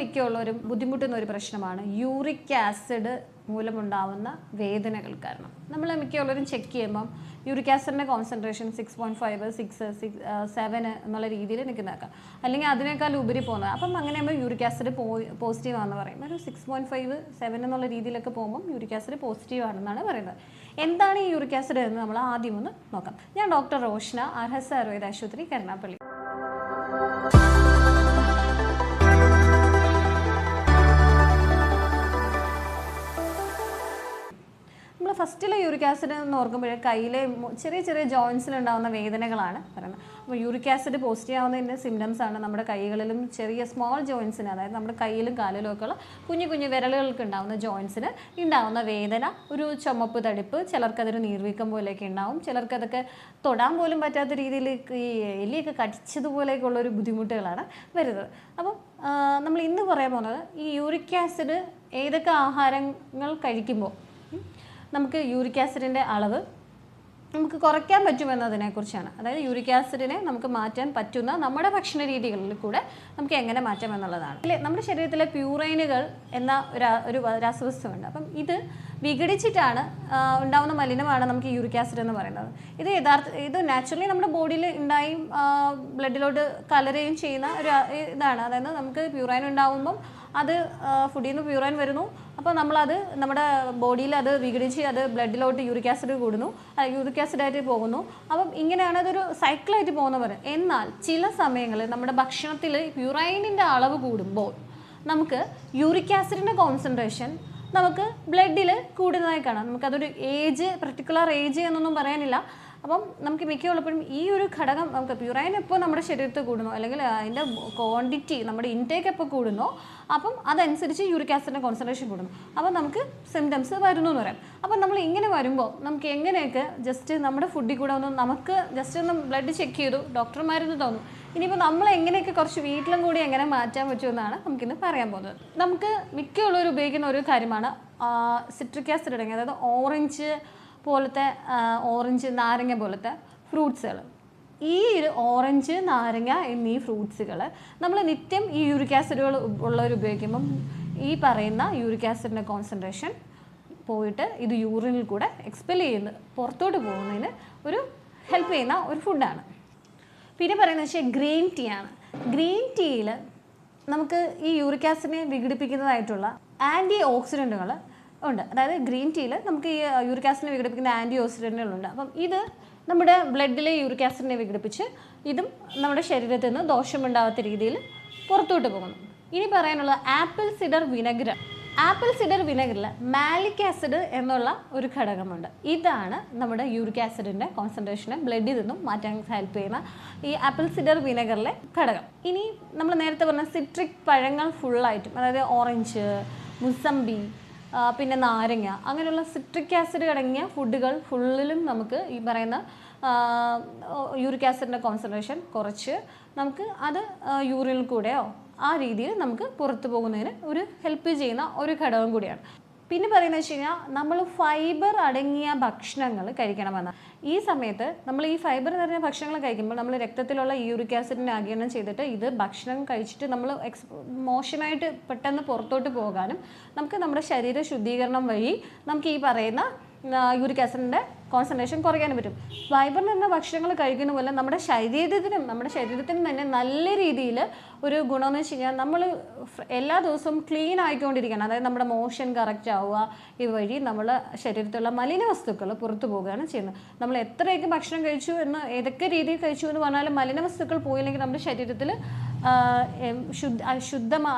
മിക്കുള്ളവരും ബുദ്ധിമുട്ടുന്ന ഒരു പ്രശ്നമാണ് യൂറിക് ആസിഡ് മൂലമുണ്ടാവുന്ന വേദനകൾ കാരണം. നമ്മൾ മിക്കുള്ളവരും ചെക്ക് ചെയ്യുമ്പം uric ആസിഡിന്റെ concentration six point five six six seven എന്നുള്ള രീതിയിൽ നിൽക്കുന്നേക്കാം അല്ലെങ്കിൽ അതിനേക്കാൾ ഉപരി പോകുന്നത്. അപ്പം അങ്ങനെ ആകുമ്പോൾ യൂറിക് ആസിഡ് പോസിറ്റീവ് ആണെന്ന് പറയും. ഒരു സിക്സ് പോയിന്റ് ഫൈവ് സെവൻ എന്നുള്ള രീതിയിലൊക്കെ പോകുമ്പം യൂറിക് ആസിഡ് പോസിറ്റീവ് ആണെന്നാണ് പറയുന്നത്. എന്താണ് ഈ യൂറിക് ആസിഡ് എന്ന് നമ്മൾ ആദ്യം ഒന്ന് നോക്കാം. ഞാൻ ഡോക്ടർ റോഷ്ന അർഹസ ആയുർവേദ ആശുപത്രി കരുനാപ്പള്ളി ഫസ്റ്റിലെ യൂറിക് ആസിഡ് എന്ന് ഓർക്കുമ്പോഴേ കയ്യിലെ ചെറിയ ചെറിയ ജോയിൻസിലുണ്ടാകുന്ന വേദനകളാണ് പറയുന്നത് അപ്പോൾ യൂറിക് ആസിഡ് പോസ്റ്റ് ആവുന്നതിന്റെ സിംറ്റംസ് ആണ് നമ്മുടെ കൈകളിലും ചെറിയ സ്മോൾ ജോയിൻസിന് അതായത് നമ്മുടെ കയ്യിലും കാലിലും ഒക്കെ ഉള്ള കുഞ്ഞു കുഞ്ഞു വിരലുകൾക്ക് ഉണ്ടാകുന്ന ജോയിൻസിന് ഉണ്ടാകുന്ന വേദന ഒരു ചുമപ്പ് തടിപ്പ് ചിലർക്കതൊരു നീർവീക്കം പോലെയൊക്കെ ഉണ്ടാവും. ചിലർക്കതൊക്കെ തൊടാൻ പോലും പറ്റാത്ത രീതിയിൽ ഈ എലിയൊക്കെ കടിച്ചതുപോലെയൊക്കെയുള്ള ഒരു ബുദ്ധിമുട്ടുകളാണ് വരുന്നത്. അപ്പം നമ്മൾ ഇന്ന് പറയാൻ പോകുന്നത് ഈ യൂറിക് ആസിഡ് ഏതൊക്കെ ആഹാരങ്ങൾ കഴിക്കുമ്പോൾ നമുക്ക് യൂറിക് ആസിഡിന്റെ അളവ് നമുക്ക് കുറയ്ക്കാൻ പറ്റുമെന്നതിനെക്കുറിച്ചാണ്. അതായത് യൂറിക് ആസിഡിനെ നമുക്ക് മാറ്റാൻ പറ്റുന്ന നമ്മുടെ ഭക്ഷണ രീതികളിൽ കൂടെ നമുക്ക് എങ്ങനെ മാറ്റാം എന്നുള്ളതാണ്. അല്ലേ? നമ്മുടെ ശരീരത്തിലെ പ്യൂറൈനുകൾ എന്ന ഒരു രാസവസ്തുണ്ട് അപ്പം ഇത് വിഘടിച്ചിട്ടാണ് ഉണ്ടാകുന്ന മലിനമാണ് നമുക്ക് യൂറിക് ആസിഡ് എന്ന് പറയുന്നത്. ഇത് യഥാർത്ഥ ഇത് നാച്ചുറലി നമ്മുടെ ബോഡിയിൽ ഉണ്ടായി ബ്ലഡിലോട്ട് കലരുകയും ചെയ്യുന്ന ഒരു ഇതാണ്. അതായത് നമുക്ക് പ്യൂറൈൻ ഉണ്ടാവുമ്പം അത് ഫുഡിൽ നിന്ന് പ്യൂറൈൻ വരുന്നു. അപ്പോൾ നമ്മളത് നമ്മുടെ ബോഡിയിൽ അത് വിഘടിച്ച് അത് ബ്ലഡിലോട്ട് യൂറിക് ആസിഡ് കൂടുന്നു. യൂറിക് ആസിഡായിട്ട് പോകുന്നു. അപ്പം ഇങ്ങനെയാണ് അതൊരു സൈക്കിളായിട്ട് പോകുന്ന പോലെ എന്നാൽ ചില സമയങ്ങളിൽ നമ്മുടെ ഭക്ഷണത്തിൽ പ്യൂറൈനിന്റെ അളവ് കൂടുമ്പോൾ നമുക്ക് യൂറിക് ആസിഡിന്റെ കോൺസെൻട്രേഷൻ നമുക്ക് ബ്ലഡിൽ കൂടുന്നതായി കാണാം. നമുക്കതൊരു ഏജ് പർട്ടിക്കുലർ ഏജ് എന്നൊന്നും പറയാനില്ല. അപ്പം നമുക്ക് മിക്കുള്ളപ്പോഴും ഈ ഒരു ഘടകം നമുക്ക് പ്യൂറൈൻ എപ്പോൾ നമ്മുടെ ശരീരത്തിൽ കൂടുന്നു അല്ലെങ്കിൽ അതിന്റെ ക്വാണ്ടിറ്റി നമ്മുടെ ഇൻടേക്ക് എപ്പോൾ കൂടുന്നു അപ്പം അതനുസരിച്ച് യൂറിക് ആസിഡിന്റെ കോൺസെൻട്രേഷൻ കൂടുന്നു. അപ്പം നമുക്ക് സിംറ്റംസ് വരുന്നു എന്ന് പറയാം. അപ്പം നമ്മൾ ഇങ്ങനെ വരുമ്പോൾ നമുക്ക് എങ്ങനെയൊക്കെ ജസ്റ്റ് നമ്മുടെ ഫുഡിൽ കൂടെ ഒന്ന് നമുക്ക് ജസ്റ്റ് ഒന്ന് ബ്ലഡ് ചെക്ക് ചെയ്തു ഡോക്ടർമാരെന്ന് തോന്നും ഇനിയിപ്പോൾ നമ്മൾ എങ്ങനെയൊക്കെ കുറച്ച് വീട്ടിലും കൂടി എങ്ങനെ മാറ്റാൻ പറ്റുമെന്നാണ് നമുക്കിന്ന് പറയാൻ പോകുന്നത്. നമുക്ക് മിക്കുള്ളവർ ഉപയോഗിക്കുന്ന ഒരു കാര്യമാണ് സിട്രിക് ആസിഡ് അടങ്ങിയ അതായത് ഓറഞ്ച് പോലത്തെ ഓറഞ്ച് നാരങ്ങ പോലത്തെ ഫ്രൂട്ട്സുകൾ ഈ ഓറഞ്ച് നാരങ്ങ എന്നീ ഫ്രൂട്ട്സുകൾ നമ്മൾ നിത്യം ഈ യൂറിക് ആസിഡുകൾ ഉള്ളവർ ഉപയോഗിക്കുമ്പം ഈ പറയുന്ന യൂറിക് ആസിഡിന്റെ കോൺസെൻട്രേഷൻ പോയിട്ട് ഇത് യൂറിനിൽ കൂടെ എക്സ്പെൽ ചെയ്യുന്നത് പുറത്തോട്ട് പോകുന്നതിന് ഒരു ഹെൽപ്പ് ചെയ്യുന്ന ഒരു ഫുഡാണ് പിന്നെ പറയുന്നത് വെച്ചാൽ ഗ്രീൻ ടീ ആണ്. ഗ്രീൻ ടീയിൽ നമുക്ക് ഈ യൂറിക് ആസിഡിനെ വിഘടിപ്പിക്കുന്നതായിട്ടുള്ള ആന്റി ഓക്സിഡന്റുകൾ ഉണ്ട്. അതായത് ഗ്രീൻ ടീയിൽ നമുക്ക് ഈ യൂറിക് ആസിഡിനെ വിഘടിപ്പിക്കുന്ന ആന്റി ഓക്സിഡന്റുകളുണ്ട് അപ്പം ഇത് നമ്മുടെ ബ്ലഡിലെ യൂറിക് ആസിഡിനെ വിഘടിപ്പിച്ച് ഇതും നമ്മുടെ ശരീരത്തിൽ നിന്ന് ദോഷമുണ്ടാകാത്ത രീതിയിൽ പുറത്തോട്ട് പോകുന്നു. ഇനി പറയാനുള്ള apple cider vinegar apple cider വിനെഗറിൽ malic acid എന്നുള്ള ഒരു ഘടകമുണ്ട്. ഇതാണ് നമ്മുടെ യൂറിക് ആസിഡിന്റെ കോൺസെൻട്രേഷനെ ബ്ലഡിൽ നിന്നും മാറ്റാൻ ഹെൽപ്പ് ചെയ്യുന്ന ഈ ആപ്പിൾ സിഡർ വിനെഗറിലെ ഘടകം. ഇനി നമ്മൾ നേരത്തെ പറഞ്ഞ സിട്രിക് പഴങ്ങൾ ഫുള്ളായിട്ടും അതായത് ഓറഞ്ച് ആ, പിന്നെ നാരങ്ങ. അങ്ങനെയുള്ള സിട്രിക് ആസിഡ് അടങ്ങിയ ഫുഡുകൾ ഫുള്ളിലും നമുക്ക് ഈ പറയുന്ന യൂറിക് ആസിഡിന്റെ കോൺസെൻട്രേഷൻ കുറച്ച് നമുക്ക് അത് യൂറിനിൽ കൂടെയോ ആ രീതിയിൽ നമുക്ക് പുറത്തു പോകുന്നതിന് ഒരു ഹെൽപ്പ് ചെയ്യുന്ന ഒരു ഘടകം കൂടിയാണ്. പിന്നെ പറയുന്നത് വെച്ച് കഴിഞ്ഞാൽ നമ്മൾ ഫൈബർ അടങ്ങിയ ഭക്ഷണങ്ങൾ കഴിക്കണമെന്ന്. ഈ സമയത്ത് നമ്മൾ ഈ ഫൈബർ നിറഞ്ഞ ഭക്ഷണങ്ങൾ കഴിക്കുമ്പോൾ നമ്മൾ രക്തത്തിലുള്ള യൂറിക് ആസിഡിനെ ആഗിരണം ചെയ്തിട്ട് ഇത് ഭക്ഷണം കഴിച്ചിട്ട് നമ്മൾ എക്സ് മോശമായിട്ട് പെട്ടെന്ന് പുറത്തോട്ട് പോകാനും നമുക്ക് നമ്മുടെ ശരീര ശുദ്ധീകരണം വഴി നമുക്ക് ഈ പറയുന്ന യൂറിക് ആസിഡിന്റെ കോൺസെൻട്രേഷൻ കുറയ്ക്കാനും പറ്റും. ഫൈബർ നിറഞ്ഞ ഭക്ഷണങ്ങൾ കഴിക്കുന്ന പോലെ നമ്മുടെ ശരീരത്തിനും നമ്മുടെ ശരീരത്തിനും തന്നെ നല്ല രീതിയിൽ ഒരു ഗുണമെന്ന് വെച്ച് കഴിഞ്ഞാൽ നമ്മൾ എല്ലാ ദിവസവും ക്ലീൻ ആയിക്കൊണ്ടിരിക്കണം. അതായത് നമ്മുടെ മോഷൻ കറക്റ്റ് ആവുക ഈ വഴി നമ്മുടെ ശരീരത്തിലുള്ള മലിന വസ്തുക്കൾ പുറത്തു പോവുകയാണ് ചെയ്യുന്നത്. നമ്മൾ എത്രയൊക്കെ ഭക്ഷണം കഴിച്ചു എന്ന് ഏതൊക്കെ രീതിയിൽ കഴിച്ചു എന്ന് പറഞ്ഞാലും മലിന വസ്തുക്കൾ പോയില്ലെങ്കിൽ നമ്മുടെ ശരീരത്തിൽ ശുദ്ധ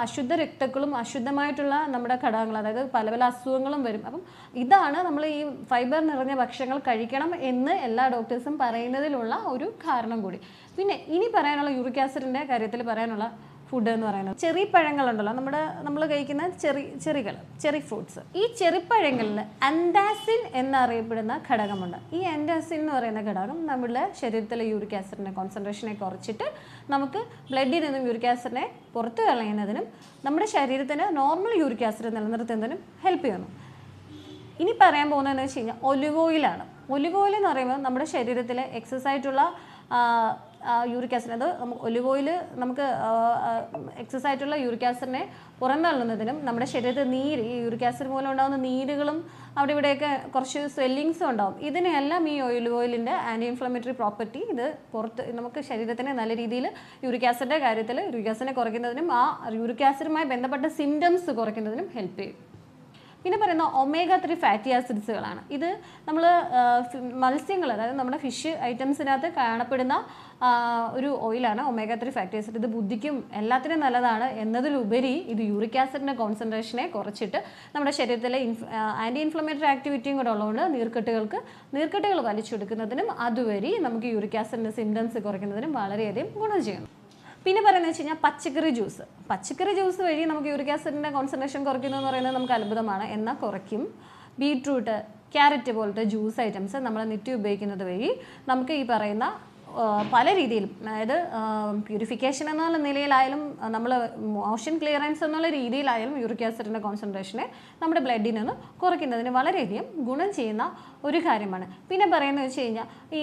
അശുദ്ധ രക്തക്കളും അശുദ്ധമായിട്ടുള്ള നമ്മുടെ ഘടകങ്ങൾ അതായത് പല പല അസുഖങ്ങളും വരും. അപ്പം ഇതാണ് നമ്മൾ ഈ ഫൈബർ നിറഞ്ഞ ഭക്ഷണങ്ങൾ കഴിക്കണം എന്ന് എല്ലാ ഡോക്ടേഴ്സും പറയുന്നതിലുള്ള ഒരു കാരണം കൂടി. പിന്നെ ഇനി പറയാനുള്ള യൂറിക് ആസിഡിന്റെ കാര്യത്തിൽ പറയാനുള്ള ഫുഡ് എന്ന് പറയുന്നത്. ചെറിയ പഴങ്ങളുണ്ടല്ലോ. നമ്മുടെ നമ്മൾ കഴിക്കുന്ന ചെറി ചെറികൾ ചെറി ഫ്രൂട്ട്സ് ഈ ചെറിപ്പഴങ്ങളിൽ അൻഡാസിൻ എന്നറിയപ്പെടുന്ന ഘടകമുണ്ട്. ഈ അൻഡാസിൻ എന്ന് പറയുന്ന ഘടകം നമ്മുടെ ശരീരത്തിലെ യൂറിക് ആസിഡിന്റെ കോൺസെൻട്രേഷനെ കുറച്ചിട്ട് നമുക്ക് ബ്ലഡിൽ നിന്നും യൂറിക് ആസിഡിനെ പുറത്തു കളയുന്നതിനും നമ്മുടെ ശരീരത്തിന് നോർമൽ യൂറിക് ആസിഡ് നിലനിർത്തുന്നതിനും ഹെൽപ്പ് ചെയ്യുന്നു. ഇനി പറയാൻ പോകുന്നതെന്ന് വെച്ച് കഴിഞ്ഞാൽ ഒലിവ് ഓയിലാണ്. ഒലിവ് ഓയിൽ എന്ന് പറയുമ്പോൾ നമ്മുടെ ശരീരത്തിലെ എക്സസൈസ് ആയിട്ടുള്ള യൂറിക് ആസിഡ്. അത് ഒലിവ് ഓയിൽ നമുക്ക് എക്സസ് ആയിട്ടുള്ള യൂറിക് ആസിഡിനെ പുറന്തള്ളുന്നതിനും നമ്മുടെ ശരീരത്തിൽ നീര് ഈ യൂറിക് ആസിഡ് മൂലം ഉണ്ടാകുന്ന നീരുകളും അവിടെ ഇവിടെയൊക്കെ കുറച്ച് സ്വെല്ലിങ്സും ഉണ്ടാവും. ഇതിനെല്ലാം ഈ ഓയിൽ ഓയിലിന്റെ ആന്റി ഇൻഫ്ലമേറ്ററി പ്രോപ്പർട്ടി ഇത് പുറത്ത് നമുക്ക് ശരീരത്തിനെ നല്ല രീതിയിൽ യൂറിക് ആസിഡിന്റെ കാര്യത്തിൽ യൂറിക് ആസിഡിനെ കുറയ്ക്കുന്നതിനും ആ യൂറിക് ആസിഡുമായി ബന്ധപ്പെട്ട സിംറ്റംസ് കുറയ്ക്കുന്നതിനും ഹെൽപ്പ് ചെയ്യും. പിന്നെ പറയുന്ന ഒമേഗ ത്രീ ഫാറ്റി ആസിഡ്സുകളാണ് ഇത് നമ്മൾ മത്സ്യങ്ങൾ അതായത് നമ്മുടെ ഫിഷ് ഐറ്റംസിനകത്ത് കാണപ്പെടുന്ന ഒരു ഓയിലാണ് ഒമേഗ ത്രീ ഫാറ്റി ആസിഡ് ഇത് ബുദ്ധിക്കും എല്ലാത്തിനും നല്ലതാണ് എന്നതിലുപരി ഇത് യൂറിക് ആസിഡിന്റെ കോൺസെൻട്രേഷനെ കുറച്ചിട്ട് നമ്മുടെ ശരീരത്തിലെ ഇൻഫ് ആന്റി ഇൻഫ്ലമേറ്ററി ആക്ടിവിറ്റിയും കൂടെ ഉള്ളതുകൊണ്ട് നീർക്കെട്ടുകൾക്ക് നീർക്കെട്ടുകൾ വലിച്ചെടുക്കുന്നതിനും അതുവഴി നമുക്ക് യൂറിക് ആസിഡിന്റെ സിംറ്റംസ് കുറയ്ക്കുന്നതിനും വളരെയധികം ഗുണം ചെയ്യുന്നു. പിന്നെ പറയുന്നത് വെച്ച് കഴിഞ്ഞാൽ പച്ചക്കറി ജ്യൂസ്. പച്ചക്കറി ജ്യൂസ് വഴി നമുക്ക് യൂറിക് ആസിഡിന്റെ കോൺസെൻട്രേഷൻ കുറയ്ക്കുന്നു എന്ന് പറയുന്നത് നമുക്ക് അത്ഭുതമാണ്. എന്നാൽ കുറയ്ക്കും. ബീട്രൂട്ട് ക്യാരറ്റ് പോലത്തെ ജ്യൂസ് ഐറ്റംസ് നമ്മൾ നിത്യം ഉപയോഗിക്കുന്നത് വഴി നമുക്ക് ഈ പറയുന്ന പല രീതിയിലും അതായത് പ്യൂരിഫിക്കേഷൻ എന്നുള്ള നിലയിലായാലും നമ്മൾ മോഷൻ ക്ലിയറൻസ് എന്നുള്ള രീതിയിലായാലും യൂറിക് ആസിഡിന്റെ കോൺസെൻട്രേഷനെ നമ്മുടെ ബ്ലഡിൽ നിന്ന് കുറയ്ക്കുന്നതിന് വളരെയധികം ഗുണം ചെയ്യുന്ന ഒരു കാര്യമാണ്. പിന്നെ പറയുന്നത് വെച്ച് കഴിഞ്ഞാൽ ഈ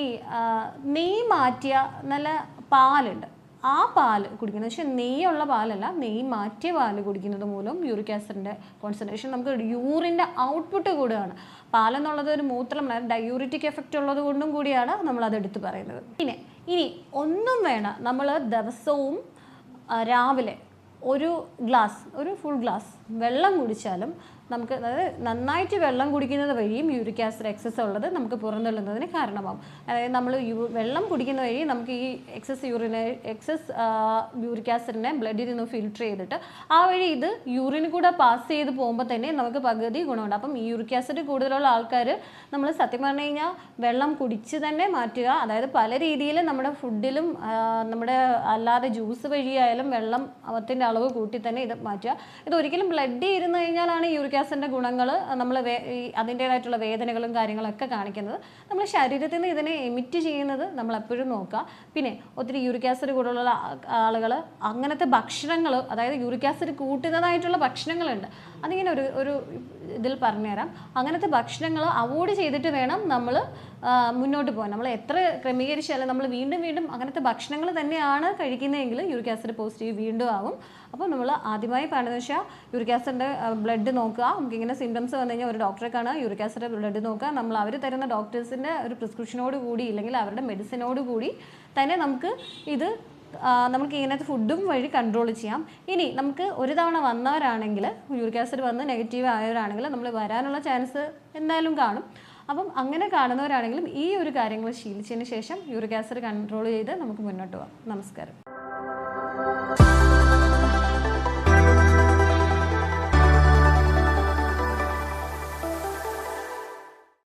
നെയ് മാറ്റിയ നല്ല പാലുണ്ട്. ആ പാൽ കുടിക്കുന്നത്. പക്ഷേ നെയ്യുള്ള പാലല്ല നെയ്യ് മാറ്റിയ പാൽ കുടിക്കുന്നത് മൂലം യൂറിക് ആസിഡിന്റെ കോൺസെൻട്രേഷൻ നമുക്ക് യൂറിന്റെ ഔട്ട്പുട്ട് കൂടുകയാണ്. പാലെന്നുള്ളത് ഒരു മൂത്രമല്ല ഡയൂറിറ്റിക് എഫക്റ്റ് ഉള്ളത് കൊണ്ടും കൂടിയാണ് നമ്മളത് എടുത്ത് പറയുന്നത്. പിന്നെ ഇനി ഒന്നും വേണം നമ്മൾ ദിവസവും രാവിലെ ഒരു ഗ്ലാസ് ഒരു ഫുൾ ഗ്ലാസ് വെള്ളം കുടിച്ചാലും നമുക്ക് അതായത് നന്നായിട്ട് വെള്ളം കുടിക്കുന്നത് വഴിയും യൂറിക് ആസിഡ് എക്സസ് ഉള്ളത് നമുക്ക് പുറന്തള്ളുന്നതിന് കാരണമാകും അതായത് നമ്മൾ വെള്ളം കുടിക്കുന്ന വഴി നമുക്ക് ഈ എക്സസ് യൂറിനെ എക്സസ് യൂറിക് ആസിഡിനെ ബ്ലഡിൽ നിന്ന് ഫിൽട്ടർ ചെയ്തിട്ട് ആ വഴി ഇത് യൂറിന് കൂടെ പാസ് ചെയ്ത് പോകുമ്പോൾ തന്നെ നമുക്ക് പകുതി ഗുണമുണ്ട്. അപ്പം യൂറിക് ആസിഡ് കൂടുതലുള്ള ആൾക്കാർ നമ്മൾ സത്യം പറഞ്ഞു കഴിഞ്ഞാൽ വെള്ളം കുടിച്ച് തന്നെ മാറ്റുക. അതായത് പല രീതിയിൽ നമ്മുടെ ഫുഡിലും നമ്മുടെ അല്ലാതെ ജ്യൂസ് വഴിയായാലും വെള്ളം അവത്തിന്റെ അളവ് കൂട്ടി തന്നെ ഇത് മാറ്റുക. ഇത് ഒരിക്കലും ബ്ലഡ് ഇരുന്ന് കഴിഞ്ഞാലാണ് യൂറിക് ആസിഡിന്റെ ഗുണങ്ങൾ നമ്മൾ അതിന്റേതായിട്ടുള്ള വേദനകളും കാര്യങ്ങളൊക്കെ കാണിക്കുന്നത് നമ്മൾ ശരീരത്തിൽ നിന്ന് ഇതിനെ എമിറ്റ് ചെയ്യുന്നത് നമ്മൾ എപ്പോഴും നോക്കുക. പിന്നെ ഒത്തിരി യൂറിക് ആസിഡ് കൂടുതലുള്ള ആളുകൾ അങ്ങനത്തെ ഭക്ഷണങ്ങൾ അതായത് യൂറിക് ആസിഡ് കൂട്ടുന്നതായിട്ടുള്ള ഭക്ഷണങ്ങളുണ്ട്. അതിങ്ങനെ ഒരു ഒരു ഇതിൽ പറഞ്ഞുതരാം. അങ്ങനത്തെ ഭക്ഷണങ്ങൾ അവോയ്ഡ് ചെയ്തിട്ട് വേണം നമ്മൾ മുന്നോട്ട് പോകാൻ. നമ്മൾ എത്ര ക്രമീകരിച്ചാലും നമ്മൾ വീണ്ടും വീണ്ടും അങ്ങനത്തെ ഭക്ഷണങ്ങൾ തന്നെയാണ് കഴിക്കുന്നതെങ്കിൽ യൂറിക് ആസിഡ് പോസിറ്റീവ് വീണ്ടും ആവും. അപ്പോൾ നമ്മൾ ആദ്യമായി പറയുന്നത് വെച്ചാൽ യൂറിക് ആസിഡിന്റെ ബ്ലഡ് നോക്കുക. നമുക്കിങ്ങനെ സിംറ്റംസ് വന്നു കഴിഞ്ഞാൽ ഒരു ഡോക്ടറെ കാണുക യൂറിക് ആസിഡ് ബ്ലഡ് നോക്കുക. നമ്മൾ അവർ തരുന്ന ഡോക്ടേഴ്സിന്റെ ഒരു പ്രിസ്ക്രിപ്ഷനോട് കൂടി ഇല്ലെങ്കിൽ അവരുടെ മെഡിസിനോട് കൂടി തന്നെ നമുക്ക് ഇത് നമുക്ക് ഇങ്ങനത്തെ ഫുഡും വഴി കൺട്രോൾ ചെയ്യാം. ഇനി നമുക്ക് ഒരു തവണ വന്നവരാണെങ്കിൽ യൂറിക് ആസിഡ് വന്ന് നെഗറ്റീവ് ആയവരാണെങ്കിൽ നമ്മൾ വരാനുള്ള ചാൻസ് എന്തായാലും കാണും. അപ്പം അങ്ങനെ കാണുന്നവരാണെങ്കിലും ഈ ഒരു കാര്യങ്ങൾ ശീലിച്ചതിന് ശേഷം യൂറിക് ആസിഡ് കൺട്രോൾ ചെയ്ത് നമുക്ക് മുന്നോട്ട് പോകാം. നമസ്കാരം.